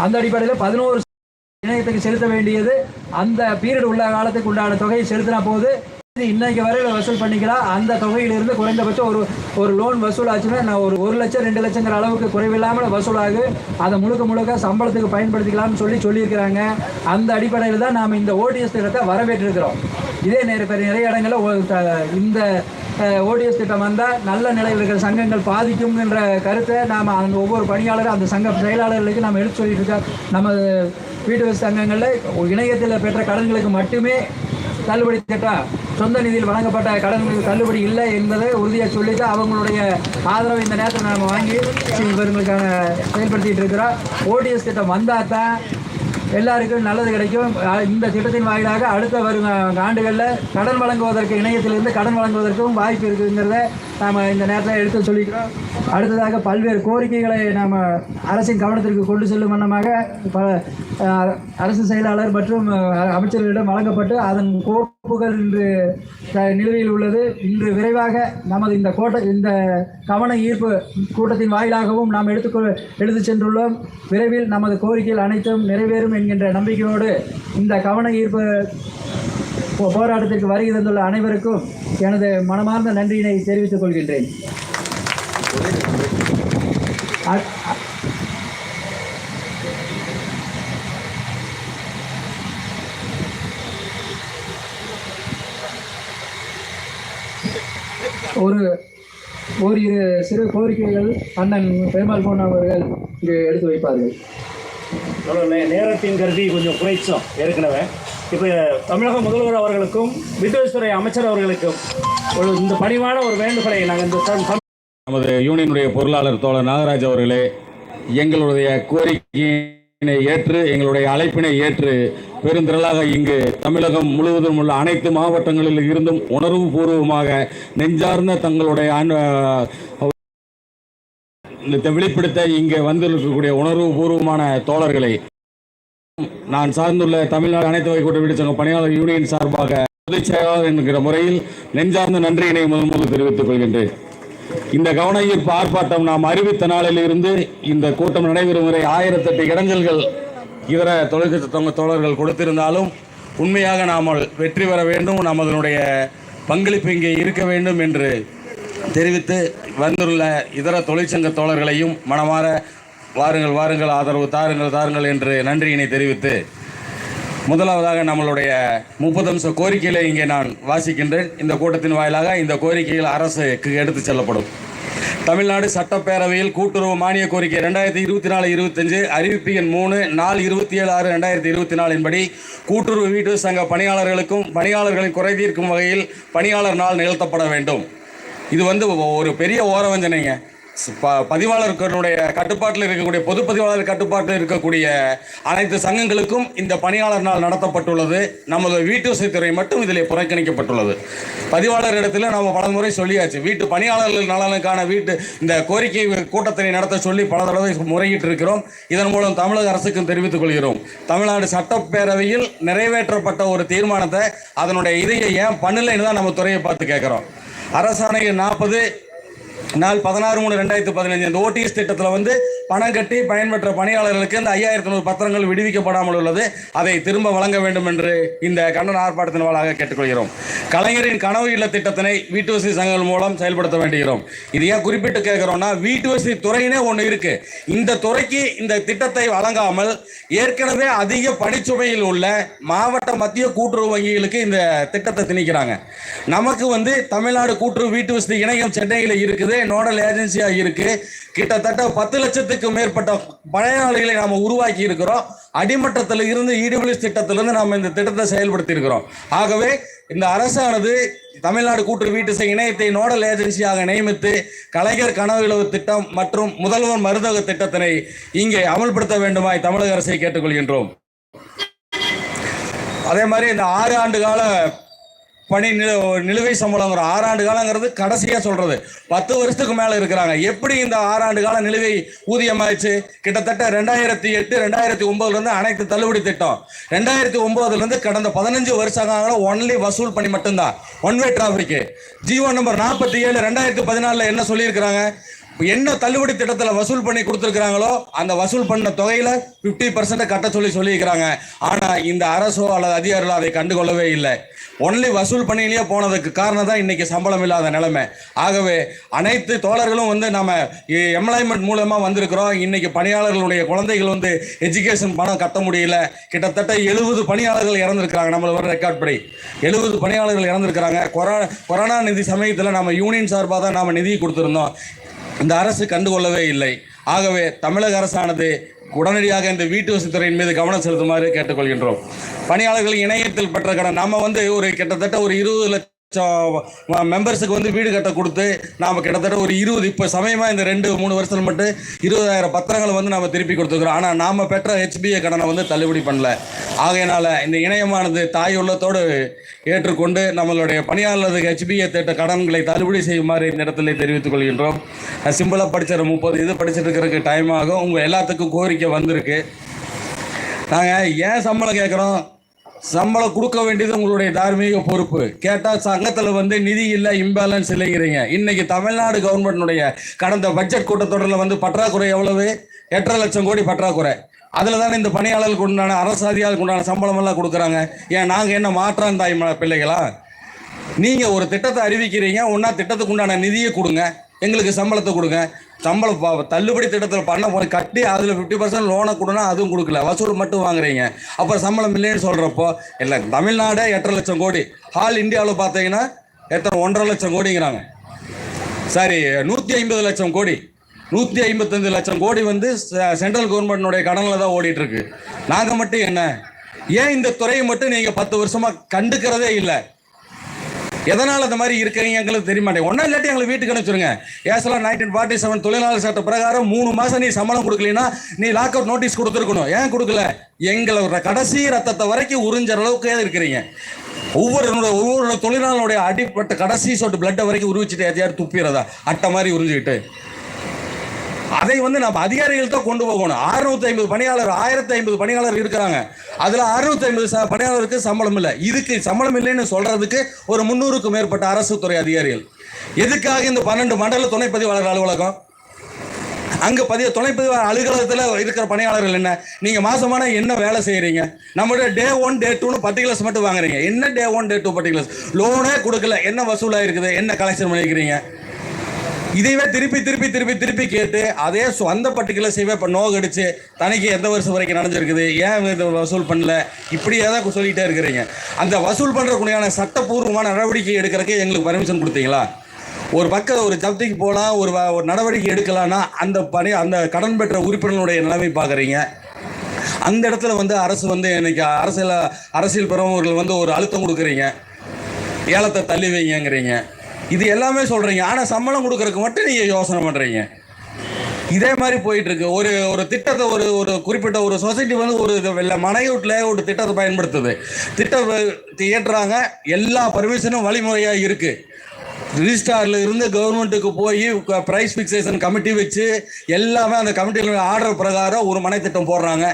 அந்த அடிப்படையில் பதினோரு இணையத்துக்கு செலுத்த வேண்டியது. அந்த பீரியட் உள்ள காலத்துக்கு உண்டான தொகையை செலுத்தினா போது இது இன்னைக்கு வரையில வசூல் பண்ணிக்கலாம் அந்த தொகையிலிருந்து குறைந்தபட்சம் ஒரு ஒரு லோன் வசூல் ஆச்சுன்னா நான் ஒரு ஒரு லட்சம் ரெண்டு லட்சங்கிற அளவுக்கு குறைவில்லாமல் வசூலாகு. அதை முழுக்க முழுக்க சம்பளத்துக்கு பயன்படுத்திக்கலாம்னு சொல்லி சொல்லியிருக்கிறாங்க. அந்த அடிப்படையில் தான் நாம் இந்த ஓடிஎஸ் திட்டத்தை வரவேற்றிருக்கிறோம். இதே நேர நிறைய இடங்களில் த- இந்த ஓடிஎஸ் திட்டம் வந்தால் நல்ல நிலையில் இருக்கிற சங்கங்கள் பாதிக்கும்ன்ற கருத்தை நாம் அந்த ஒவ்வொரு பணியாளரும் அந்த சங்க செயலாளர்களுக்கு நாம் எடுத்து சொல்லிட்டு இருக்கோம். நம்ம வீட்டு வசதி சங்கங்களில் இணையத்தில் பெற்ற கடன்களுக்கு மட்டுமே தள்ளுபடி திட்டம் சொந்த நிதியில் வழங்கப்பட்ட கடன்களுக்கு தள்ளுபடி இல்லை என்பதை உறுதியாக சொல்லிட்டு அவங்களுடைய ஆதரவை இந்த நேரத்தில் நாம் வாங்கி இவர்களுக்கான செயல்படுத்திகிட்டு இருக்கிறோம். ஓடிஎஸ் திட்டம் வந்தால் தான் எல்லாருக்கும் நல்லது கிடைக்கும். இந்த திட்டத்தின் வாயிலாக அடுத்த வரும் ஆண்டுகளில் கடன் வழங்குவதற்கு இணையத்திலிருந்து கடன் வழங்குவதற்கும் வாய்ப்பு இருக்குங்கிறத நாம் இந்த நேரத்தில் எடுத்து சொல்லிக்கிறோம். அடுத்ததாக பல்வேறு கோரிக்கைகளை நாம் அரசின் கவனத்திற்கு கொண்டு செல்லும் வண்ணமாக பல அரசு செயலாளர் மற்றும் அமைச்சர்களிடம் வழங்கப்பட்டு அதன் கோப்புகள் இன்று நிலுவையில் உள்ளது. இன்று விரைவாக நமது இந்த கோட்டை இந்த கவன ஈர்ப்பு கூட்டத்தின் வாயிலாகவும் நாம் எடுத்துக்கொ எடுத்து சென்றுள்ளோம். விரைவில் நமது கோரிக்கைகள் அனைத்தும் நிறைவேறும் என்கின்ற நம்பிக்கையோடு இந்த கவன ஈர்ப்பு போராட்டத்திற்கு வருகை தந்துள்ள அனைவருக்கும் எனது மனமார்ந்த நன்றியினை தெரிவித்துக் கொள்கின்றேன். ஒரு ஓரிரு சிறு கோரிக்கைகள் அண்ணன் பெருமாள் போன் அவர்கள் இங்கு எடுத்து வைப்பார்கள். நேரத்தின் கருதி கொஞ்சம் குறைச்சோம் ஏற்கனவே. இப்போ தமிழக முதல்வர் அவர்களுக்கும் வீட்டுத்துறை அமைச்சர் அவர்களுக்கும் ஒரு இந்த பணிவான ஒரு வேண்டுகோளை நாங்கள் இந்த நமது யூனியனுடைய பொருளாளர் தோழர் நாகராஜ் அவர்களே எங்களுடைய கோரிக்கையினை ஏற்று எங்களுடைய அழைப்பினை ஏற்று பெருந்திரளாக இங்கு தமிழகம் முழுவதும் உள்ள அனைத்து மாவட்டங்களில் இருந்தும் உணர்வு பூர்வமாக நெஞ்சார்ந்த தங்களுடைய வெளிப்படுத்த இங்கே வந்திருக்கக்கூடிய உணர்வு பூர்வமான தோழர்களை நான் சார்ந்துள்ள தமிழ்நாடு அனைத்து வகை கூட்ட வீடு சங்க பணியாளர் யூனியன் சார்பாக பொதுச் செயலாளர் என்கிற முறையில் நெஞ்சார்ந்த நன்றியினை முதன் முதல் தெரிவித்துக் கொள்கின்றேன். இந்த கவன ஈர்ப்பு ஆர்ப்பாட்டம் நாம் அறிவித்த நாளில் இருந்து இந்த கூட்டம் நடைபெறும் வரை ஆயிரத்தெட்டு இடஞ்சல்கள் இதர தொழிற்கட்சி தோழர்கள் கொடுத்திருந்தாலும் உண்மையாக நாம் வெற்றி பெற வேண்டும் நாம் அதனுடைய பங்களிப்பு இங்கே இருக்க வேண்டும் என்று தெரிவித்து வந்துள்ள இதர தொழிற்சங்க தோழர்களையும் மனமாற வாருங்கள் வாருங்கள் ஆதரவு தாருங்கள் தாருங்கள் என்று நன்றியினை தெரிவித்து முதலாவதாக நம்மளுடைய முப்பது அம்ச கோரிக்கைகளை இங்கே நான் வாசிக்கின்றேன். இந்த கூட்டத்தின் வாயிலாக இந்த கோரிக்கைகள் அரசுக்கு எடுத்துச் செல்லப்படும். தமிழ்நாடு சட்டப்பேரவையில் கூட்டுறவு மானிய கோரிக்கை ரெண்டாயிரத்தி இருபத்தி நாலு இருபத்தஞ்சு அறிவிப்பு எண் மூணு நாலு இருபத்தி ஏழு ஆறு ரெண்டாயிரத்தி இருபத்தி நாலின் படி கூட்டுறவு வீட்டு சங்க பணியாளர்களுக்கும் பணியாளர்களின் குறை தீர்க்கும் வகையில் பணியாளர் நாள் நிகழ்த்தப்பட வேண்டும். இது வந்து ஒரு பெரிய ஓரவஞ்சனைங்க. பதிவாளர்களுடைய கட்டுப்பாட்டில் இருக்கக்கூடிய பொது பதிவாளர் கட்டுப்பாட்டில் இருக்கக்கூடிய அனைத்து சங்கங்களுக்கும் இந்த பணியாளர் நாள் நடத்தப்பட்டுள்ளது. நமது வீட்டு வசதித்துறை மட்டும் இதில் புறக்கணிக்கப்பட்டுள்ளது. பதிவாளர் இடத்துல நம்ம பல முறை சொல்லியாச்சு. வீட்டு பணியாளர்கள் நலனுக்கான வீட்டு இந்த கோரிக்கை கூட்டத்தினை நடத்த சொல்லி பல தடவை முறையிட்டு இருக்கிறோம் இதன் மூலம் தமிழக அரசுக்கும் தெரிவித்துக் கொள்கிறோம். தமிழ்நாடு சட்டப்பேரவையில் நிறைவேற்றப்பட்ட ஒரு தீர்மானத்தை அதனுடைய இதையை ஏன் பண்ணலைன்னு தான் நம்ம துறையை பார்த்து கேட்குறோம். அரசாணை நாற்பது நாள் பதினாறு மூணு ரெண்டாயிரத்தி பதினஞ்சு. இந்த ஓடிஎஸ் திட்டத்தில் வந்து பணம் கட்டி பயன்பெற்ற பணியாளர்களுக்கு இந்த ஐயாயிரத்தி நூறு பத்திரங்கள் விடுவிக்கப்படாமல் உள்ளது. அதை திரும்ப வழங்க வேண்டும் என்று இந்த கண்டன ஆர்ப்பாட்டத்தின் வாழாக கேட்டுக்கொள்கிறோம். கலைஞரின் கனவு இல்ல திட்டத்தினை வீட்டு வசதி சங்கங்கள் மூலம் செயல்படுத்த வேண்டுகிறோம். இது ஏன் குறிப்பிட்டு கேட்கிறோம்னா வீட்டு வசதி துறையினே ஒன்று இருக்கு. இந்த துறைக்கு இந்த திட்டத்தை வழங்காமல் ஏற்கனவே அதிக பணிச்சுமையில் உள்ள மாவட்ட மத்திய கூட்டுறவு வங்கிகளுக்கு இந்த திட்டத்தை திணிக்கிறாங்க. நமக்கு வந்து தமிழ்நாடு கூட்டுறவு வீட்டு வசதி இணையம் சென்னையில் இருக்குது நோடல் ஏஜென்சியாக இருக்கு. கிட்டத்தட்ட பத்து லட்சத்துக்கு மேற்பட்ட பயனாளிகளை நாம் உருவாக்கி இருக்கிறோம். அடிமட்டத்தில் இருந்து இடபிள்யூஎஸ் திட்டத்திலிருந்து நாம் இந்த திட்டத்தை செயல்படுத்தி இருக்கிறோம். ஆகவே இந்த அரசானது தமிழ்நாடு கூட்டு வீட்டு செய்ய இணையத்தை நோடல் ஏஜென்சியாக நியமித்து கலைஞர் கனவு திட்டம் மற்றும் முதல்வர் மருந்தக திட்டத்தினை இங்கே அமல்படுத்த வேண்டுமாய் தமிழக அரசை கேட்டுக்கொள்கின்றோம். அதே மாதிரி இந்த ஆறு ஆண்டு கால பணி நில நிலுவை சம்பளங்கிற ஆறாண்டு காலங்கிறது கடைசியாக சொல்கிறது பத்து வருஷத்துக்கு மேலே இருக்கிறாங்க. எப்படி இந்த ஆறாண்டு கால நிலுவை ஊதியமாயிடுச்சு? கிட்டத்தட்ட ரெண்டாயிரத்தி எட்டு ரெண்டாயிரத்தி ஒன்பதுலேருந்து அனைத்து தள்ளுபடி திட்டம். ரெண்டாயிரத்தி ஒன்பதுலேருந்து கடந்த பதினஞ்சு வருஷங்கள ஒன்லி வசூல் பண்ணி மட்டும்தான். ஒன் வே டிராஃபிக்கு ஜியோ நம்பர் நாற்பத்தி ஏழு ரெண்டாயிரத்தி பதினாலில் என்ன சொல்லியிருக்கிறாங்க? என்ன தள்ளுபடி திட்டத்தில் வசூல் பண்ணி கொடுத்துருக்குறாங்களோ அந்த வசூல் பண்ண தொகையில் ஃபிஃப்டி பர்சன்ட் கட்ட சொல்லி சொல்லியிருக்கிறாங்க. ஆனால் இந்த அரசோ அல்லது அதிகாரிகளோ அதை கண்டுகொள்ளவே இல்லை. ஒன்லி வசூல் பண்ணிலேயே போனதுக்கு காரணம் தான் இன்னைக்கு சம்பளம் இல்லாத நிலைமை. ஆகவே அனைத்து தோழர்களும் வந்து நம்ம எம்ப்ளாய்மெண்ட் மூலமாக வந்திருக்கிறோம். இன்னைக்கு பணியாளர்களுடைய குழந்தைகள் வந்து எஜுகேஷன் பணம் கட்ட முடியல. கிட்டத்தட்ட எழுபது பணியாளர்கள் இறந்துருக்கிறாங்க. நம்மள வர ரெக்கார்ட் படி. எழுபது பணியாளர்கள் இறந்துருக்கிறாங்க. கொரோனா கொரோனா நிதி சமயத்தில் நம்ம யூனியன் சார்பாக தான் நாம் நிதி கொடுத்துருந்தோம். இந்த அரசு கண்டுகொள்ளவே இல்லை. ஆகவே தமிழக அரசானது உடனடியாக இந்த வீட்டு வசதித்துறையின் மீது கவனம் செலுத்துமாறு கேட்டுக்கொள்கின்றோம். பணியாளர்கள் இணையத்தில் பெற்ற கடன் நம்ம வந்து ஒரு கிட்டத்தட்ட ஒரு இருபது லட்சம் மெம்பர்ஸுக்கு வந்து வீடு கட்ட கொடுத்து நாம் கிட்டத்தட்ட ஒரு இருபது இப்போ சமயமாக இந்த ரெண்டு மூணு வருஷத்தில் மட்டும் இருபதாயிரம் பத்திரங்களை வந்து நாம் திருப்பி கொடுத்துருக்குறோம். ஆனால் நாம் பெற்ற ஹெச்பிஏ கடனை வந்து தள்ளுபடி பண்ணல. ஆகையினால இந்த இணையமானது தாய் உள்ளத்தோடு ஏற்றுக்கொண்டு நம்மளுடைய பணியாளர்களுக்கு ஹெச்பிஏ திட்ட கடன்களை தள்ளுபடி செய்யுமாறு இந்த இடத்துல தெரிவித்துக் கொள்கின்றோம். சிம்பிளாக படிச்சிட முப்பது இது படிச்சுட்டு இருக்கிறதுக்கு டைம் ஆகும். உங்கள் எல்லாத்துக்கும் கோரிக்கை வந்திருக்கு. நாங்கள் ஏன் சம்பளம் கேட்குறோம்? சம்பளம் கொடுக்க வேண்டியது உங்களுடைய தார்மீக பொறுப்பு. கேட்டால் சங்கத்தில் வந்து நிதி இல்லை இம்பேலன்ஸ் இல்லைங்கிறீங்க. இன்னைக்கு தமிழ்நாடு கவர்மெண்ட்னுடைய கடந்த பட்ஜெட் கூட்டத்தொடரில் வந்து பற்றாக்குறை எவ்வளவு? எட்டரை லட்சம் கோடி பற்றாக்குறை. அதில் தானே இந்த பணியாளர்களுக்கு உண்டான அரசு உண்டான சம்பளம் எல்லாம் கொடுக்குறாங்க. ஏன் நாங்கள் என்ன மாற்றான் தாய் ம- பிள்ளைகளா? நீங்கள் ஒரு திட்டத்தை அறிவிக்கிறீங்க ஒன்றா திட்டத்துக்கு உண்டான நிதியை கொடுங்க. எங்களுக்கு சம்பளத்தை கொடுங்க. சம்பளம் தள்ளுபடி திட்டத்தில் பண்ண போய் கட்டி அதில் ஃபிஃப்டி பர்சன்ட் லோனை கொடுனா அதுவும் கொடுக்கல. வசூல் மட்டும் வாங்குறீங்க. அப்புறம் சம்பளம் இல்லைன்னு சொல்கிறப்போ இல்லை தமிழ்நாடே எட்டரை லட்சம் கோடி. ஹால் இந்தியாவில் பார்த்தீங்கன்னா எத்தனை? ஒன்றரை லட்சம் கோடிங்கிறாங்க. சரி நூற்றி ஐம்பது லட்சம் கோடி. நூற்றி ஐம்பத்தஞ்சு லட்சம் கோடி வந்து சென்ட்ரல் கவர்மெண்ட்னுடைய கடனில் தான் ஓடிட்டுருக்கு. நாங்கள் மட்டும் என்ன? ஏன் இந்த துறையை மட்டும் நீங்கள் பத்து வருஷமாக கண்டுக்கிறதே இல்லை? எதனால் அந்த மாதிரி இருக்கிறீங்க எங்களுக்கு தெரிய மாட்டேங்க ஒன்றும் இல்லாட்டி எங்களுக்கு வீட்டுக்கு அனுப்பிச்சுருங்க. ஏசலாம் நைன்டீன் ஃபார்ட்டி செவன் தொழிலாளர் சட்ட பிரகாரம் மூணு மாதம் நீ சம்பளம் கொடுக்கலனா நீ லாக் அவுட் நோட்டீஸ் கொடுத்துருக்கணும். ஏன் கொடுக்கல? எங்களோட கடைசி ரத்தத்தை வரைக்கும் உறிஞ்சற அளவுக்கு இருக்கிறீங்க. ஒவ்வொரு ஒவ்வொரு தொழிலாளருடைய அடிப்பட்ட கடைசி சொட்டு பிளட்டை வரைக்கும் உருவிச்சுட்டு எதையாவது துப்பிடுறதா? அட்டை மாதிரி உறிஞ்சிக்கிட்டு. அதை வந்து நம்ம அதிகாரிகள் தான் கொண்டு போகணும். அறுநூத்தி ஐம்பது பணியாளர் ஆயிரத்தி ஐம்பது பணியாளர் இருக்கிறாங்க. அதுல அறுநூத்தி ஐம்பது பணியாளருக்கு சம்பளம் இல்லை. இதுக்கு சம்பளம் இல்லைன்னு சொல்றதுக்கு ஒரு முன்னூறுக்கும் மேற்பட்ட அரசு துறை அதிகாரிகள். எதுக்காக இந்த பன்னெண்டு மண்டல துணைப்பதிவாளர் அலுவலகம்? அங்க பதிய துணைப்பதிவு அலுவலகத்தில் இருக்கிற பணியாளர்கள் என்ன? நீங்க மாசமான என்ன வேலை செய்யறீங்க? நம்மளுடைய டே ஒன் டே டூன்னு பர்டிகுலர்ஸ் மட்டும் வாங்குறீங்க. என்ன day one day two particulars? லோனே கொடுக்கல. என்ன வசூலாக இருக்குது என்ன கலெக்ஷன் பண்ணிக்கிறீங்க இதையவே திருப்பி திருப்பி திருப்பி திருப்பி கேட்டு அதே அந்த சொந்த பர்டிகுலர்ஸைவே இப்போ நோகடிச்சு தனிக்கு எந்த வருஷம் வரைக்கும் நடந்திருக்குது? ஏன் இதை வசூல் பண்ணல? இப்படியே தான் சொல்லிகிட்டே இருக்கிறீங்க. அந்த வசூல் பண்ணுறக்குடியான சட்டப்பூர்வமான நடவடிக்கை எடுக்கிறதுக்கு எங்களுக்கு பர்மிஷன் கொடுத்தீங்களா? ஒரு பக்கம் ஒரு ஜப்திக்கு போகலாம் ஒரு வ- ஒரு நடவடிக்கை எடுக்கலாம்னா அந்த பணி அந்த கடன் பெற்ற உறுப்பினர்களுடைய நிலைமை பார்க்குறீங்க. அந்த இடத்துல வந்து அரசு வந்து இன்னைக்கு அரசியல் அரசியல் பெறவர்கள் வந்து ஒரு அழுத்தம் கொடுக்குறீங்க. ஏலத்தை தள்ளி வைங்கிறீங்க இது எல்லாமே சொல்றீங்க. ஆனா சம்பளம் கொடுக்கறதுக்கு மட்டும் நீங்க யோசனை பண்றீங்க. இதே மாதிரி போயிட்டு இருக்கு ஒரு ஒரு திட்டத்தை ஒரு ஒரு குறிப்பிட்ட ஒரு சொசைட்டி வந்து ஒரு இது வெள்ள மனையூட்டில் ஒரு திட்டத்தை பயன்படுத்துது. திட்டம் ஏற்றுறாங்க எல்லா பர்மிஷனும் வழிமுறையா இருக்கு. ரிஜிஸ்டார்ல இருந்து கவர்மெண்ட்டுக்கு போய் பிரைஸ் ஃபிக்ஸேஷன் கமிட்டி வச்சு எல்லாமே அந்த கமிட்டியில் ஆர்டர் பிரகாரம் ஒரு மனை திட்டம் போடுறாங்க.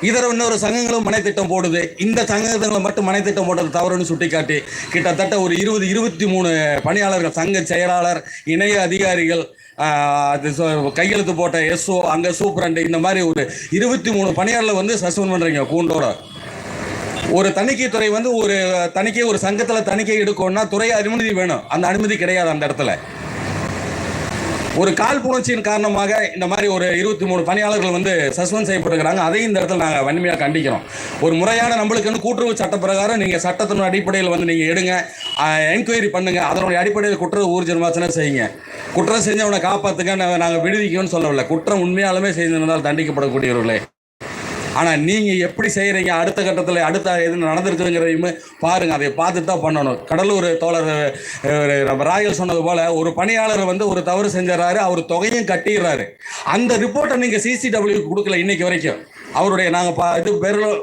இதர இன்னொரு சங்கங்களும் மனைத்திட்டம் போடுது. இந்த சங்கங்களை மட்டும் மனைத்திட்டம் போட்டது தவறுன்னு சுட்டிக்காட்டி கிட்டத்தட்ட ஒரு இருபது இருபத்தி மூணு பணியாளர்கள் சங்க செயலாளர் இணைய அதிகாரிகள் அது கையெழுத்து போட்ட எஸ்ஓ அங்கே சூப்பரண்டு இந்த மாதிரி ஒரு இருபத்தி மூணு பணியாளர்கள் வந்து சஸ்பெண்ட் பண்ணுறீங்க கூண்டோட. ஒரு தணிக்கை துறை வந்து ஒரு தணிக்கை ஒரு சங்கத்தில் தணிக்கை எடுக்கணும்னா துறை அனுமதி வேணும். அந்த அனுமதி கிடையாது அந்த இடத்துல. ஒரு கால் புணர்ச்சியின் காரணமாக இந்த மாதிரி ஒரு இருபத்தி மூணு பணியாளர்கள் வந்து சஸ்பெண்ட் செய்யப்பட்டிருக்கிறாங்க. அதையும் இந்த இடத்துல நாங்கள் வன்மையாக கண்டிக்கிறோம். ஒரு முறையான நம்மளுக்குன்னு கூட்டுறவு சட்ட பிரகாரம் நீங்கள் சட்டத்தின் அடிப்படையில் வந்து நீங்கள் எடுங்க. என்கொயரி பண்ணுங்க. அதனுடைய அடிப்படையில் குற்ற ஊர்ஜிதமாச்சனை செய்யுங்க. குற்றம் செஞ்சவனை காப்பாற்றுங்க நாங்கள் விடுவிக்கணும்னு சொல்லவில்லை. குற்றம் உண்மையாலுமே செய்திருந்தால் தண்டிக்கப்படக்கூடியவர்களே. ஆனால் நீங்கள் எப்படி செய்கிறீங்க அடுத்த கட்டத்தில் அடுத்த எது நடந்திருக்குதுங்கிறதையுமே பாருங்கள் அதை பார்த்து தான் பண்ணணும். கடலூர் தோழர் நம்ம ராயல் சொன்னது போல் ஒரு பணியாளர் வந்து ஒரு தவறு செஞ்சிடறாரு அவர் தொகையும் கட்டிடுறாரு. அந்த ரிப்போர்ட்டை நீங்கள் சிசிடபிள்யூ கொடுக்கல இன்னைக்கு வரைக்கும். அவருடைய நாங்கள் பா இது பெரோல்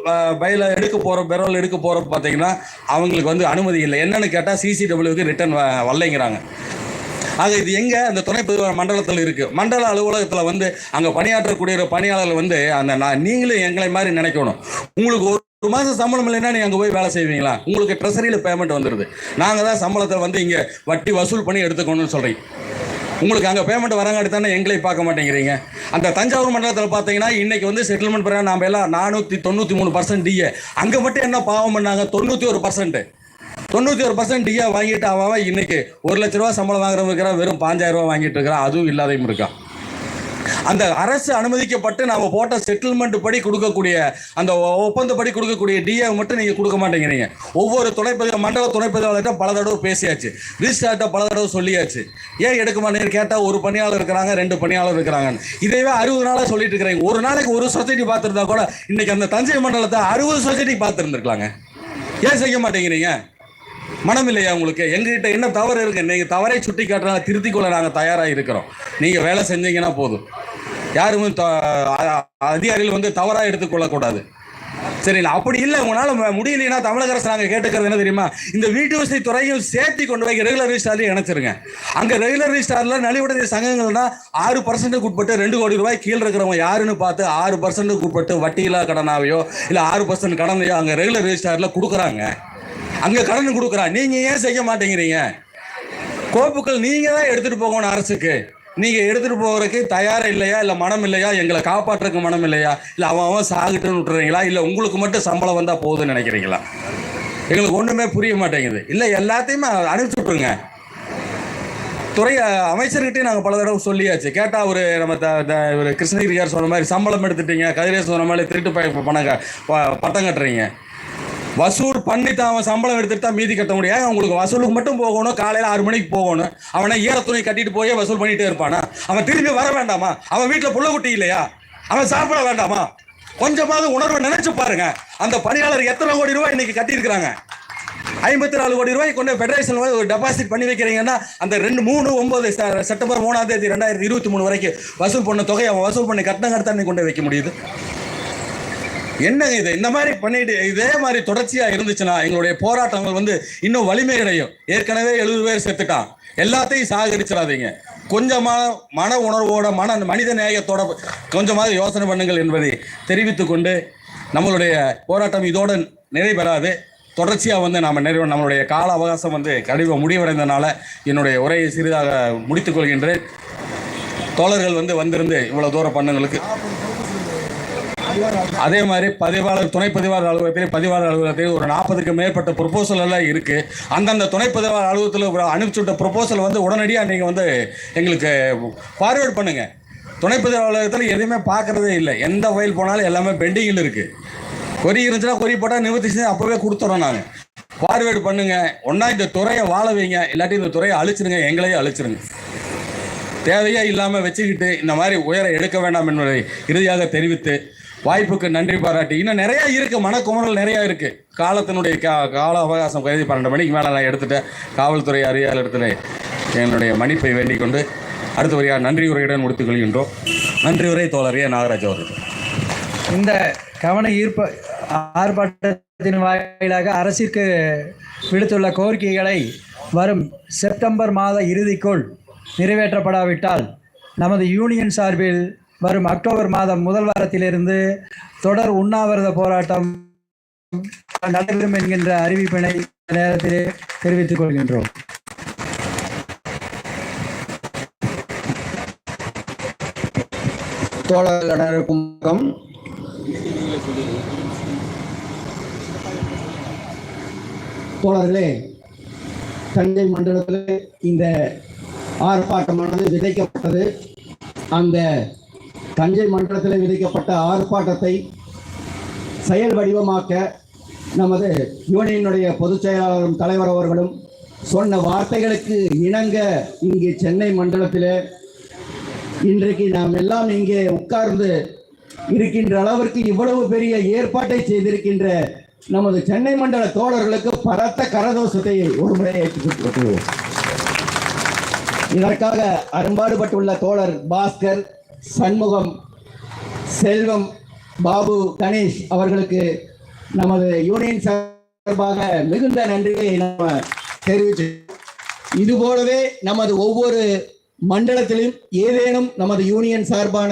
பயில எடுக்க போகிறோம் பெரோல் எடுக்க போகிறோம் பார்த்தீங்கன்னா அவங்களுக்கு வந்து அனுமதி இல்லை. என்னென்னு கேட்டால் சிசிடபிள்யூக்கு ரிட்டர்ன் வரலைங்கிறாங்க. ஆக இது எங்க? அந்த துணை பதிவாளர் மண்டலத்தில் இருக்கு. மண்டல அலுவலகத்தில் வந்து அங்க பணியாற்றக்கூடிய ஒரு பணியாளர்கள் வந்து அந்த நான் நீங்களும் எங்களை மாதிரி நினைக்கணும். உங்களுக்கு ஒரு ஒரு மாதம் சம்பளம் இல்லைன்னா நீங்கள் அங்கே போய் வேலை செய்வீங்களா? உங்களுக்கு ட்ரெஸரியில் பேமெண்ட் வந்துடுது நாங்கள் தான் சம்பளத்தை வந்து இங்கே வட்டி வசூல் பண்ணி எடுத்துக்கணும்னு சொல்கிறீங்க உங்களுக்கு அங்கே பேமெண்ட் வரங்காட்டி தானே எங்களை பார்க்க மாட்டேங்கிறீங்க. அந்த தஞ்சாவூர் மண்டலத்தில் பார்த்தீங்கன்னா இன்றைக்கி வந்து செட்டில்மெண்ட் பிரகாரம் நாம் எல்லாம் நானூற்றி தொண்ணூற்றி மூணு பர்சன்ட் டிஏ அங்கே மட்டும் என்ன பாவம் பண்ணாங்க? தொண்ணூற்றி ஒரு பர்சன்ட்டு தொண்ணூற்றி ஒரு பர்சன்ட் டிஏ வாங்கிட்டு அவன் அவன் இன்னைக்கு ஒரு லட்ச ரூபா சம்பளம் வாங்குறவங்க இருக்கிறான் வெறும் பாஞ்சாயிரம் ரூபா வாங்கிட்டு இருக்கிறான் அதுவும் இல்லாதையும் இருக்கான் அந்த அரசு அனுமதிக்கப்பட்டு நாம போட்ட செட்டில்மெண்ட் படி கொடுக்கக்கூடிய அந்த ஒப்பந்தப்படி கொடுக்கக்கூடிய டிஏ மட்டும் நீங்க கொடுக்க மாட்டேங்கிறீங்க. ஒவ்வொரு துணைப்பதிவு மண்டல துணைப்பதிவாளர்கிட்ட பல தடவை பேசியாச்சு. ரிஜிஸ்டர்கிட்ட பல தடவை சொல்லியாச்சு. ஏன் எடுக்க மாட்டேன்னு கேட்டா ஒரு பணியாளர் இருக்கிறாங்க ரெண்டு பணியாளர் இருக்கிறாங்கன்னு. இதையவே அறுபது நாளா சொல்லிட்டு இருக்கிறீங்க ஒரு நாளைக்கு ஒரு சொசைட்டி பார்த்துருந்தா கூட இன்னைக்கு அந்த தஞ்சை மண்டலத்தை அறுபது சொசைட்டி பார்த்துருந்துருக்கலாங்க. ஏன் செய்ய மாட்டேங்கிறீங்க? மனம் இல்லையா உங்களுக்கு? எங்ககிட்ட என்ன தவறு இருக்கு? நீங்க தவறை சுட்டி காட்டுறா திருத்திக் கொள்ள நாங்கள் தயாராக இருக்கிறோம். நீங்க வேலை செஞ்சீங்கன்னா போதும். யாருமே த- அதிகாரிகள் வந்து தவறாக எடுத்துக்கொள்ளக்கூடாது. சரிங்களா? அப்படி இல்லை. உங்களால் முடியலன்னா தமிழக அரசு நாங்கள் கேட்டுக்கிறது என்ன தெரியுமா? இந்த வீட்டு வசதி துறையும் சேர்த்து கொண்டு போய் ரெகுலர் ரிஜிஸ்டார்லையும் இணைச்சிருங்க. அங்கே ரெகுலர் ரிஜிஸ்டாரில் நலிவுடைய சங்கங்கள்னா ஆறு பர்சன்ட்டுக்கு உட்பட்டு ரெண்டு கோடி ரூபாய் கீழே இருக்கிறவங்க யாருன்னு பார்த்து ஆறு பர்சன்ட்டுக்கு உட்பட்டு வட்டியில்லா கடனாவையோ இல்லை ஆறு பர்சன்ட் கடனையோ அங்கே ரெகுலர் ரிஜிஸ்டாரில் கொடுக்குறாங்க. அங்கே கடன் கொடுக்குறான் நீங்கள் ஏன் செய்ய மாட்டேங்கிறீங்க? கோப்புக்கள் நீங்கள் தான் எடுத்துகிட்டு போகணும் அரசுக்கு. நீங்கள் எடுத்துகிட்டு போகிறதுக்கு தயாரா இல்லையா? இல்லை மனம் இல்லையா? எங்களை காப்பாற்றுறதுக்கு மனம் இல்லையா? இல்லை அவன் அவன் சாகுட்டுன்னு விட்டுறீங்களா? இல்லை உங்களுக்கு மட்டும் சம்பளம் வந்தால் போதும்னு நினைக்கிறீங்களா? எங்களுக்கு ஒன்றுமே புரிய மாட்டேங்குது. இல்லை எல்லாத்தையுமே அனுப்பிச்சு விட்ருங்க துறை அஹ், அமைச்சர்கிட்டயும் நாங்கள் பல தடவை சொல்லியாச்சு. கேட்டால் ஒரு நம்ம த த ஒரு கிருஷ்ணகிரியார் சொன்ன மாதிரி சம்பளம் எடுத்துட்டீங்க கதிரேசன் சொன்ன மாதிரி திருட்டு பய பணம் ப- பட்டம் கட்டுறீங்க. வசூல் பண்ணி தான் அவன் சம்பளம் எடுத்துட்டு தான் மீதி கட்ட முடியாது அவங்களுக்கு வசூலுக்கு மட்டும் போகணும்? காலையில் ஆறு மணிக்கு போகணும். அவனை ஈர துணி கட்டிட்டு போய் வசூல் பண்ணிட்டே இருப்பானா? அவன் திரும்பி வர வேண்டாமா? அவன் வீட்டில் புள்ள குட்டி இல்லையா? அவன் சாப்பிட வேண்டாமா? கொஞ்சமாவது உணர்வை நினைச்சு பாருங்க. அந்த பணியாளர் எத்தனை கோடி ரூபாய் இன்னைக்கு கட்டியிருக்கிறாங்க? ஐம்பத்தி நாலு கோடி ரூபாய் கொண்டு ஃபெடரேஷன் ஒரு டெபாசிட் பண்ணி வைக்கிறீங்கன்னா அந்த ரெண்டு மூணு ஒன்பது செப்டம்பர் மூணாம் தேதி ரெண்டாயிரத்தி இருபத்தி மூணு வரைக்கும் வசூல் பண்ண தொகையை அவன் வசூல் பண்ணி கட்டணம் கட்டணம் கொண்டு வைக்க முடியுது? என்ன இது? இந்த மாதிரி பண்ணிட்டு இதே மாதிரி தொடர்ச்சியா இருந்துச்சுன்னா எங்களுடைய போராட்டங்கள் வந்து இன்னும் வலிமை அடையும் ஏற்கனவே எழுபது பேர் செத்துட்டான். எல்லாத்தையும் சாகடிச்சிடாதீங்க. கொஞ்சமாக மன உணர்வோட மன மனித நேயத்தோட கொஞ்சமாவது யோசனை பண்ணுங்கள் என்பதை தெரிவித்துக் கொண்டு நம்மளுடைய போராட்டம் இதோடு நிறைவேறாது. தொடர்ச்சியாக வந்து நாம் நிறைவு நம்மளுடைய கால அவகாசம் வந்து கடிவ முடிவடைந்தனால என்னுடைய உரையை சிறிதாக முடித்துக் கொள்கின்றேன். தோழர்கள் வந்து வந்திருந்து இவ்வளோ தூரம் பண்ணுங்களுக்கு. அதே மாதிரி பதிவாளர் துணை பதிவாளர் அலுவலகத்திலே பதிவாளர் அலுவலகத்தில் ஒரு நாற்பதுக்கு மேற்பட்ட ப்ரொபோசல் எல்லாம் இருக்கு. அந்தந்த துணை பதிவாளர் அலுவலகத்தில் அனுப்பிச்சுட்ட ப்ரொபோசல் வந்து உடனடியாக நீங்கள் வந்து எங்களுக்கு ஃபார்வேர்ட் பண்ணுங்க. துணை பதிவாளர்கள் அலுவலகத்தில் எதுவுமே பார்க்கறதே இல்லை. எந்த ஃபைல் போனாலும் எல்லாமே பெண்டிங்கில் இருக்கு. கொரி இருந்துச்சுன்னா கொரி போட்டால் நிவர்த்தி செஞ்சு அப்போவே கொடுத்துறோம் நாங்கள் ஃபார்வேர்டு பண்ணுங்க. ஒன்றா இந்த துறையை வாழ வைங்க. இல்லாட்டி இந்த துறையை அழிச்சிருங்க. எங்களையும் அழிச்சிருங்க. தேவையே இல்லாமல் வச்சுக்கிட்டு இந்த மாதிரி உயர எடுக்க வேண்டாம் என்பதை இறுதியாக தெரிவித்து வாய்ப்புக்கு நன்றி பாராட்டி. இன்னும் நிறைய இருக்கு மனக்குமரல் நிறைய இருக்கு. காலத்தினுடைய கா கால அவகாசம் கருதி பன்னெண்டு மணிக்கு மேலே நான் எடுத்துட்டேன். காவல்துறை அறிவியல் இடத்துல என்னுடைய மன்னிப்பை வேண்டிக் கொண்டு அடுத்த வரையாக நன்றி உரையுடன் முடித்துக் கொள்கின்றோம். நன்றி உரை தோழரையே நாகராஜ் அவர்கள். இந்த கவன ஈர்ப்பு ஆர்ப்பாட்டத்தின் வாயிலாக அரசிற்கு விடுத்துள்ள கோரிக்கைகளை வரும் செப்டம்பர் மாத இறுதிக்குள் நிறைவேற்றப்படாவிட்டால் நமது யூனியன் சார்பில் வரும் அக்டோபர் மாதம் முதல் வாரத்திலிருந்து தொடர் உண்ணாவிரத போராட்டம் நடைபெறும் என்கின்ற அறிவிப்பினை நேரத்திலே தெரிவித்துக் கொள்கின்றோம். தோழர்கள் தோழர்களே தஞ்சை மண்டலத்தில் இந்த ஆர்ப்பாட்டமானது விதைக்கப்பட்டது. அந்த தஞ்சை மண்டலத்தில் விதிக்கப்பட்ட ஆர்ப்பாட்டத்தை செயல் வடிவமாக்க நமது யூனியனுடைய பொதுச் செயலாளரும் தலைவர் அவர்களும் சொன்ன வார்த்தைகளுக்கு இணங்க இங்கே சென்னை மண்டலத்தில் இன்றைக்கு நாம் எல்லாம் இங்கே உட்கார்ந்து இருக்கின்ற அளவிற்கு இவ்வளவு பெரிய ஏற்பாட்டை செய்திருக்கின்ற நமது சென்னை மண்டல தோழர்களுக்கு பரத்த கரதோஷத்தை ஒரு முறை ஏற்றுக்கொள்வோம் இதற்காக அரும்பாடுபட்டுள்ள தோழர் பாஸ்கர் சண்முகம் செல்வம் பாபு கணேஷ் அவர்களுக்கு நமது யூனியன் சார்பாக மிகுந்த நன்றியை நம்ம தெரிவிச்சு இது போலவே நமது ஒவ்வொரு மண்டலத்திலும் ஏதேனும் நமது யூனியன் சார்பான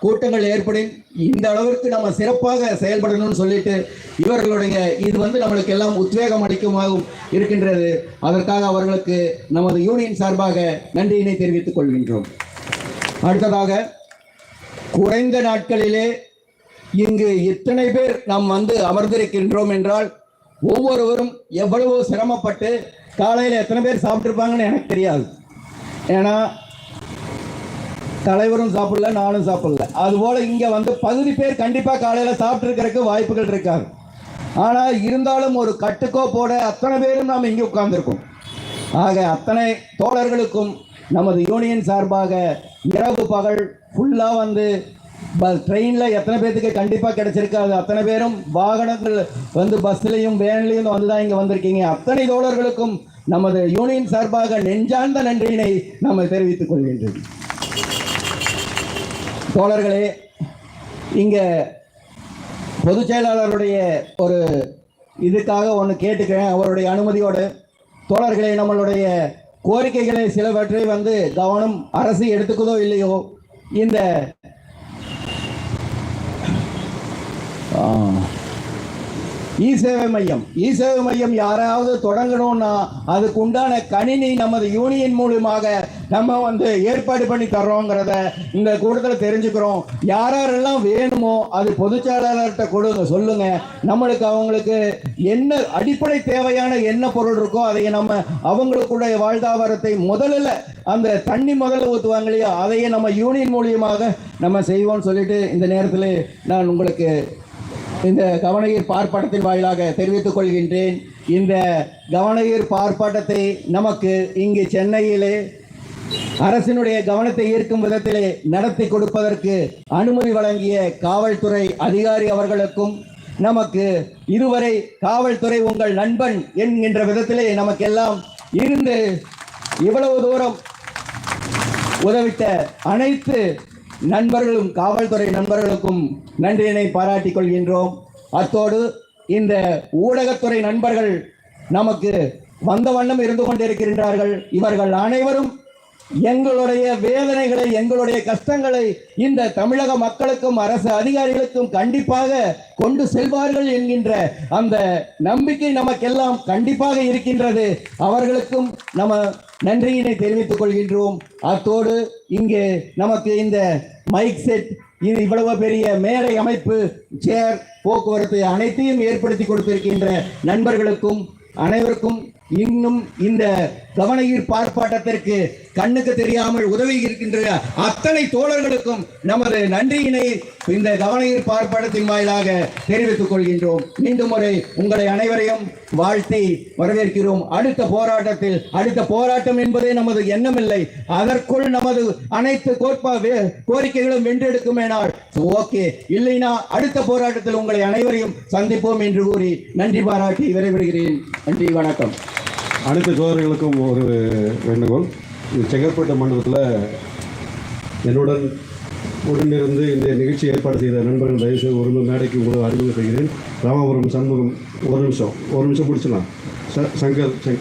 கூட்டங்கள் ஏற்படும் இந்த அளவிற்கு நம்ம சிறப்பாக செயல்படணும்னு சொல்லிட்டு இவர்களுடைய இது வந்து நம்மளுக்கு எல்லாம் உத்வேகம் அளிக்குமாகவும் இருக்கின்றது. அதற்காக அவர்களுக்கு நமது யூனியன் சார்பாக நன்றியினை தெரிவித்துக் கொள்கின்றோம். அடுத்ததாக குறைந்த நாட்களிலே இங்கு இத்தனை பேர் நாம் வந்து அமர்ந்திருக்கின்றோம் என்றால் ஒவ்வொருவரும் எவ்வளவு சிரமப்பட்டு காலையில் எத்தனை பேர் சாப்பிட்ருப்பாங்கன்னு எனக்கு தெரியாது. ஏன்னா தலைவரும் சாப்பிடல நானும் சாப்பிடல. அதுபோல் இங்கே வந்து பகுதி பேர் கண்டிப்பாக காலையில் சாப்பிட்ருக்கிறதுக்கு வாய்ப்புகள் இருக்காது. ஆனால் இருந்தாலும் ஒரு கட்டுக்கோ போட அத்தனை பேரும் நாம் இங்கே உட்காந்துருக்கோம் ஆக அத்தனை தோழர்களுக்கும் நமது யூனியன் சார்பாக இரவு பகல் ஃபுல்லாக வந்து பஸ் ட்ரெயினில் எத்தனை பேர்த்துக்கு கண்டிப்பாக கிடைச்சிருக்காது. அத்தனை பேரும் வாகனங்கள் வந்து பஸ்லையும் வேன்லையும் வந்து தான் இங்கே வந்திருக்கீங்க. அத்தனை தோழர்களுக்கும் நமது யூனியன் சார்பாக நெஞ்சார்ந்த நன்றியினை நம்ம தெரிவித்துக் கொள்கின்றோம். தோழர்களே இங்கே பொதுச் செயலாளருடைய ஒரு இதுக்காக ஒன்று கேட்டுக்கிறேன். அவருடைய அனுமதியோடு தோழர்களே நம்மளுடைய கோரிக்கைகளை சிலவற்றை வந்து கவனம் அரசு எடுத்துக்குதோ இல்லையோ இந்த இ சேவை மையம். இ சேவை மையம் யாராவது தொடங்கணும்னா அதுக்கு உண்டான கணினி நமது யூனியன் மூலியமாக நம்ம வந்து ஏற்பாடு பண்ணி தர்றோங்கிறத இந்த கூட்டத்தில் தெரிஞ்சுக்கிறோம். யாரெல்லாம் வேணுமோ அது பொதுச்செயலாளர்கிட்ட கொடுங்க சொல்லுங்க. நம்மளுக்கு அவங்களுக்கு என்ன அடிப்படை தேவையான என்ன பொருள் இருக்கோ அதை நம்ம அவங்களுக்குடைய வாழ்வாதாரத்தை முதல்ல அந்த தண்ணி முதல்ல ஊற்றுவாங்க இல்லையா? அதையே நம்ம யூனியன் மூலியமாக நம்ம செய்வோம்னு சொல்லிட்டு இந்த நேரத்தில் நான் உங்களுக்கு இந்த கவனஈர் பார்ப்பாட்டத்தின் வாயிலாக தெரிவித்துக் கொள்கின்றேன். இந்த கவனஈர் பார்ப்பாட்டத்தை நமக்கு இங்கு சென்னையிலே அரசினுடைய கவனத்தை ஈர்க்கும் விதத்திலே நடத்தி கொடுப்பதற்கு அனுமதி வழங்கிய காவல்துறை அதிகாரி அவர்களுக்கும் நமக்கு இதுவரை காவல்துறை உங்கள் நண்பன் என்கின்ற விதத்திலே நமக்கெல்லாம் இருந்து இவ்வளவு தூரம் உதவிட்ட அனைத்து நண்பர்களும் காவல்துறை நண்பர்களுக்கும் நன்றியினை பாராட்டிக் கொள்கின்றோம். அத்தோடு இந்த ஊடகத்துறை நண்பர்கள் நமக்கு வந்த வண்ணம் இருந்து கொண்டிருக்கின்றார்கள். இவர்கள் அனைவரும் எங்களுடைய வேதனைகளை எங்களுடைய கஷ்டங்களை இந்த தமிழக மக்களுக்கும் அரசு அதிகாரிகளுக்கும் கண்டிப்பாக கொண்டு செல்வார்கள் என்கின்ற அந்த நம்பிக்கை நமக்கெல்லாம் கண்டிப்பாக இருக்கின்றது. அவர்களுக்கும் நம்ம நன்றியினை தெரிவித்துக் கொள்கின்றோம். அத்தோடு இங்கே நமக்கு இந்த மைக் செட் இது இவ்வளவு பெரிய மேடை அமைப்பு சேர் போக்குவரத்து அனைத்தையும் ஏற்படுத்தி கொடுத்திருக்கின்ற நண்பர்களுக்கும் அனைவருக்கும் இன்னும் இந்த கவனஈர் பார்ப்பாட்டத்திற்கு கண்ணுக்கு தெரியாமல் உதவி இருக்கின்ற அத்தனை தோழர்களுக்கும் நமது நன்றியினை இந்த கவனஈர் பார்ப்பாட்டத்தின் வாயிலாக தெரிவித்துக் கொள்கின்றோம். மீண்டும் முறை உங்களை அனைவரையும் வாழ்த்தி வரவேற்கிறோம். அடுத்த போராட்டத்தில் அடுத்த போராட்டம் என்பதே நமது எண்ணமில்லை. அதற்குள் நமது அனைத்து கோட்பா கோரிக்கைகளும் வென்றெடுக்குமேனால் ஓகே இல்லைனா அடுத்த போராட்டத்தில் உங்களை அனைவரையும் சந்திப்போம் என்று கூறி நன்றி பாராட்டி விரைவிடுகிறேன் நன்றி வணக்கம். அனைத்து சோதனைகளுக்கும் ஒரு வேண்டுகோள். இந்த செங்கற்பட்டு மண்டலத்தில் என்னுடன் உடனிருந்து இந்த நிகழ்ச்சி ஏற்பாடு செய்த நண்பர்கள் தயவுசெய்து ஒரு மேடைக்கு உங்களை அறிமுகம் செய்கிறேன். ராமபுரம் சண்முகம் ஒரு நிமிஷம் ஒரு நிமிஷம் பிடிச்சலாம் ச சங்கர் சங்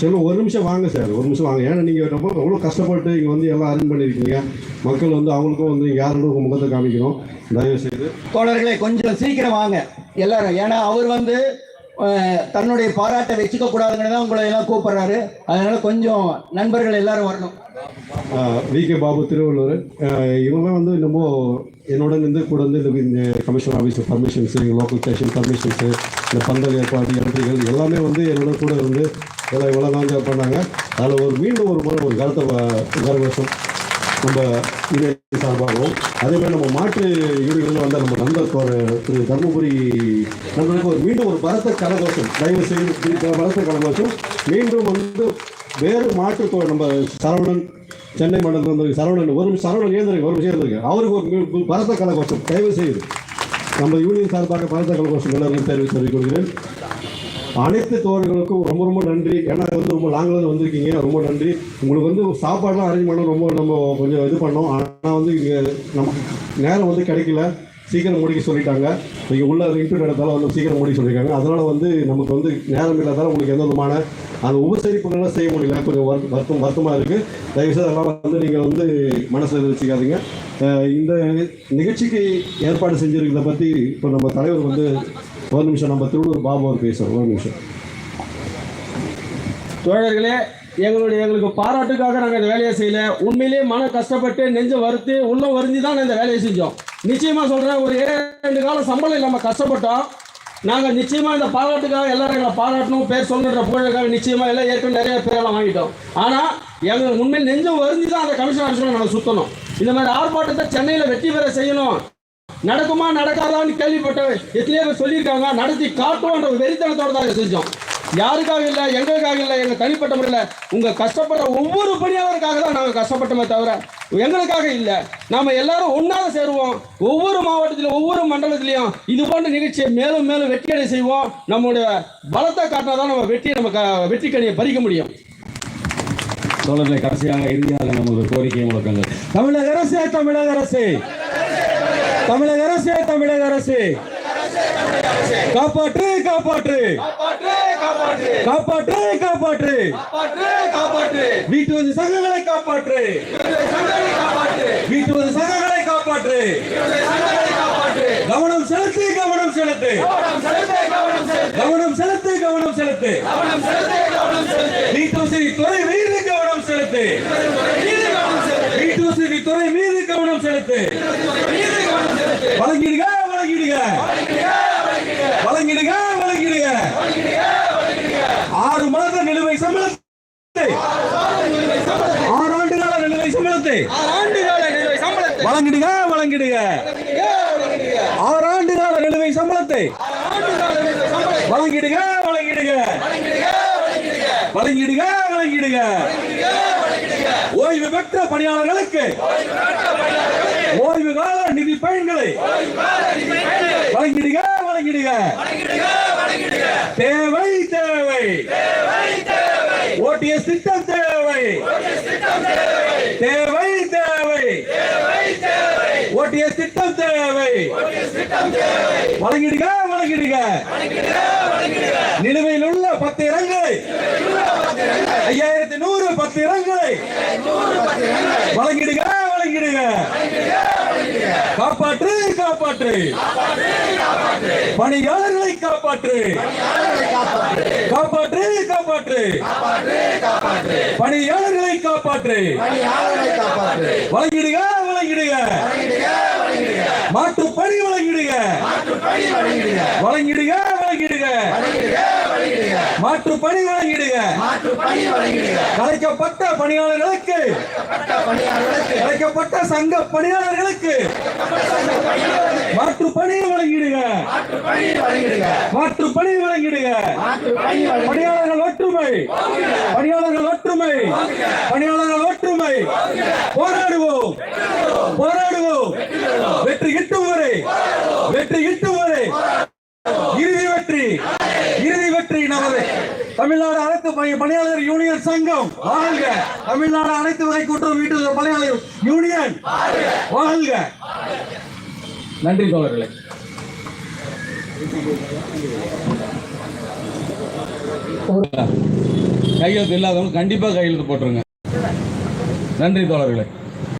செல்வம் ஒரு நிமிஷம் வாங்க சார் ஒரு நிமிஷம் வாங்க. ஏன்னா நீங்கள் ரொம்ப அவ்வளோ கஷ்டப்பட்டு இங்கே வந்து எல்லாம் அரேஞ்ச் பண்ணியிருக்கீங்க. மக்கள் வந்து அவங்களுக்கும் வந்து யாரோட முகத்தை காமிக்கணும். தயவுசெய்து. தோழர்களை கொஞ்சம் சீக்கிரம் வாங்க. எல்லாரும் ஏன்னா அவர் வந்து தன்னுடைய பாராட்டை வச்சுக்க கூடாதுன்னு தான் உங்களை எல்லாம் கூப்பிடுறாரு. அதனால கொஞ்சம் நண்பர்கள் எல்லாரும் வரணும். வி. கே. பாபு திருவள்ளூர் இவங்க வந்து என்னமோ என்னோட இருந்து கூட வந்து இந்த commission office permissions local station permissions இந்த பந்தல் ஏற்பாடு என்ட்ரிகள் எல்லாமே வந்து என்னோட கூட இருந்து எல்லாம் இவ்வளோ தாங்க பண்ணாங்க. அதில் ஒரு மீண்டும் ஒரு முறை ஒரு கருத்தை வருஷம் நம்ம யூனியன் சார்பாகவும் அதே மாதிரி நம்ம மாற்று யூனியன்கள் வந்த நம்ம நண்பர் திரு தர்மபுரி நண்பருக்கு ஒரு மீண்டும் ஒரு பலத்த கலகோஷம் தயவு செய்து பலத்த கலகோஷம் மீண்டும் வந்து வேறு மாற்று தோழர் நம்ம சரவணன் சென்னை மண்டலத்தில் வந்து சரவணன் ஒரு சரவணன் ஏந்திருக்கு ஒரு நிமிஷம் ஏந்திருக்கு அவருக்கு ஒரு பலத்த கலகோஷம் தயவு செய்து நம்ம யூனியன் சார்பாக பலத்த கலகோஷம் எல்லாருக்கும் தெரிவித்து கொள்கிறேன். அனைத்து தோழர்களுக்கும் ரொம்ப ரொம்ப நன்றி. ஏன்னா வந்து ரொம்ப லாங்கில் வந்திருக்கீங்க. ரொம்ப நன்றி. உங்களுக்கு வந்து சாப்பாடுலாம் அரேஞ்ச் பண்ண ரொம்ப நம்ம கொஞ்சம் இது பண்ணோம். ஆனால் வந்து இங்கே நமக்கு நேரம் வந்து கிடைக்கல. சீக்கிரம் முடிக்க சொல்லிட்டாங்க. இங்கே உள்ள இன்டர்வியூ எடுத்தாலும் வந்து சீக்கிரம் முடிக்க சொல்லியிருக்காங்க. அதனால் வந்து நமக்கு வந்து நேரம் இல்லாதால உங்களுக்கு எந்த விதமான அந்த உபசரிப்புகள்லாம் செய்ய முடியல. கொஞ்சம் வருத்தம் வருத்தம் வருத்தமாக இருக்குது தயவுசெய்து அதெல்லாம் வந்து நீங்கள் வந்து மனசில் வச்சுக்காதீங்க. இந்த நிகழ்ச்சிக்கு ஏற்பாடு செஞ்சிருக்கிறத பற்றி இப்போ நம்ம தலைவர் வந்து ஒரு நிமிஷம் நம்ம திருவள்ளூர் பாபு ஒரு பேசுகிறோம் ஒரு நிமிஷம். தோழர்களே எங்களுடைய எங்களுக்கு பாராட்டுக்காக நாங்கள் இந்த வேலையை செய்யல. உண்மையிலேயே மன கஷ்டப்பட்டு நெஞ்சு வறுத்து உள்ளம் வருந்தி தான் இந்த வேலையை செஞ்சோம். நிச்சயமாக சொல்கிறேன் ஒரு ரெண்டு காலம் சம்பளம் இல்லாமல் கஷ்டப்பட்டோம். நாங்கள் நிச்சயமாக இந்த பாராட்டுக்காக எல்லாரும் எங்களை பாராட்டணும் பேர் சொல்லுன்ற புகழுக்காக நிச்சயமாக எல்லாம் ஏற்கனவே நிறைய பேரெல்லாம் வாங்கிட்டோம். ஆனால் எங்களுக்கு உண்மையில் நெஞ்சம் வருந்தி தான் அந்த கமிஷன் ஆஃபீஸில் நாங்கள் சுற்றணும் இந்த மாதிரி ஆர்ப்பாட்டத்தை சென்னையில் வெற்றி பெற செய்யணும். நடக்குமா நடக்காதான்னு கேள்விப்பட்ட எத்தனையோ பேர் சொல்லியிருக்காங்க. நடத்தி காட்டுவோன்ற வெறித்தனத்தோட தான் செஞ்சோம். யாருக்காக இல்லை எங்களுக்காக இல்லை எங்கள் தனிப்பட்ட முறையில் உங்கள் கஷ்டப்படுற ஒவ்வொரு பணியாளருக்காக தான் நாங்கள் கஷ்டப்பட்டோமே தவிர எங்களுக்காக இல்லை. நாம் எல்லாரும் ஒன்றாக சேருவோம். ஒவ்வொரு மாவட்டத்திலும் ஒவ்வொரு மண்டலத்திலையும் இது போன்ற நிகழ்ச்சியை மேலும் மேலும் வெற்றியடை செய்வோம். நம்முடைய பலத்தை காட்டினா தான் நம்ம வெற்றியை நம்ம க- வெற்றி கணியை பறிக்க முடியும். தோழர்களை கடைசியாக இறுதியாக நமது கோரிக்கை முழக்கங்கள். தமிழக அரசே தமிழக அரசே. தமிழக அரசு தமிழக அரசு. காப்பாற்று காப்பாற்று. காப்பாற்று காப்பாற்று. வீட்டு சங்கங்களை காப்பாற்று. வீட்டு சங்கங்களை காப்பாற்று. கவனம் செலுத்து கவனம் செலுத்து. கவனம் செலுத்து கவனம் செலுத்து. வீட்டுவசதி துறை வீடு கவனம் செலுத்து வீட்டுவசதி துறை மீது கவனம் செலுத்து வழங்கிடுக வழங்கிடுங்க. வழங்கிடுங்க வழங்கிடுக ஆறு மாத நிலுவை சம்பளத்தை. ஆறு ஆண்டு கால நிலுவை சம்பளத்தை. வழங்கிடுங்க வழங்கிடுங்க. ஆறு ஆண்டு கால நிலுவை சம்பளத்தை. வழங்கிடுங்க வழங்கிடுங்க. வழங்கிடுங்க வழங்கிடுங்க. ஓய்வு பெற்ற பணியாளர்களுக்கு ஓய்வு கால நிதி பயன்களை. வழங்கிடுக வழங்கிடுக. தேவை தேவை. ஓடிஎஸ் திட்டம் தேவை. தேவை தேவை. ஓடிஎஸ் திட்டம் தேவை. வழங்கிடுக வழங்கிடுக. நிலுவையில் உள்ள பத்து இடங்களை ஐயாயிரத்தி நூறு பத்து இடங்களை வழங்கிடுக வழங்கிடுக. காப்பாற்று காப்பாற்று. பணியாளர்களை காப்பாற்று. காப்பாற்று காப்பாற்று. பணியாளர்களை காப்பாற்று. வழங்கிடுக வழங்கிடுக. மாற்று பணி வழங்கிடுக. வழங்கிடுக வழங்கிடுக. மாற்று பணி வழங்கிடுக கலைக்கப்பட்ட பணியாளர்களுக்கு. கலைக்கப்பட்ட சங்க பணியாளர்களுக்கு. மாற்று பணி வழங்கிடுக மாற்று பணி வழங்கிடுக பணியாளர்கள் ஒற்றுமை. பணியாளர்கள் ஒற்றுமை. பணியாளர்கள் ஒற்றுமை. போராடுவோம். போராடுவோம். வெற்றி கிட்டும் வரை. வெற்றி கிட்டும் வரை. இறுதி வெற்றி. தமிழ்நாடு அனைத்து பணியாளர் யூனியன் சங்கம். வாழ்க. தமிழ்நாடு அனைத்து வகை கூட்டுறவு வீட்டு பணியாளர் யூனியன். வாழ்க. நன்றி தோழர்களே. கையெழுத்து இல்லாதவங்க கண்டிப்பா கையெழுத்து போட்டுருங்க. நன்றி தோழர்களே.